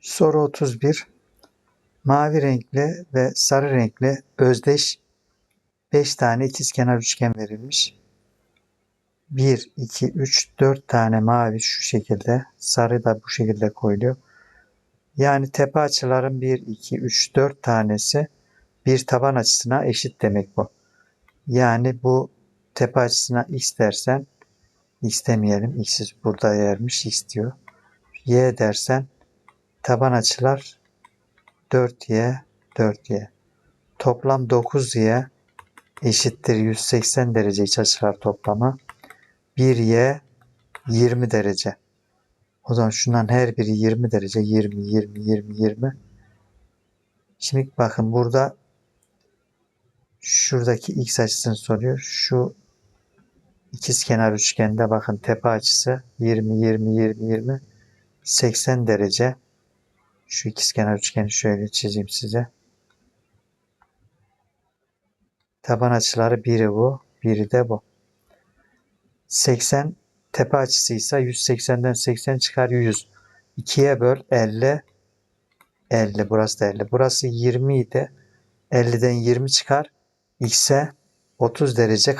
Soru 31. Mavi renkli ve sarı renkli özdeş 5 tane ikizkenar üçgen verilmiş. 1, 2, 3, 4 tane mavi şu şekilde, sarı da bu şekilde koyuluyor. Yani tepe açıların 1, 2, 3, 4 tanesi bir taban açısına eşit demek bu. Yani bu tepe açısına x dersen x demeyelim. X'iz burada yermiş x diyor. Y dersen taban açılar 4y 4y. Toplam 9y eşittir 180 derece iç açılar toplamı. 1y 20 derece. O zaman şundan her biri 20 derece. 20, 20, 20, 20. Şimdi bakın burada şuradaki x açısını soruyor. Şu ikizkenar üçgende bakın tepe açısı 20, 20, 20, 20, 80 derece. Şu ikizkenar üçgeni şöyle çizeyim size. Taban açıları biri bu, biri de bu. 80 tepe açısıysa 180'den 80 çıkar 100. 2'ye böl 50 50 burası da 50. Burası 20 idi. 50'den 20 çıkar. X'e 30 derece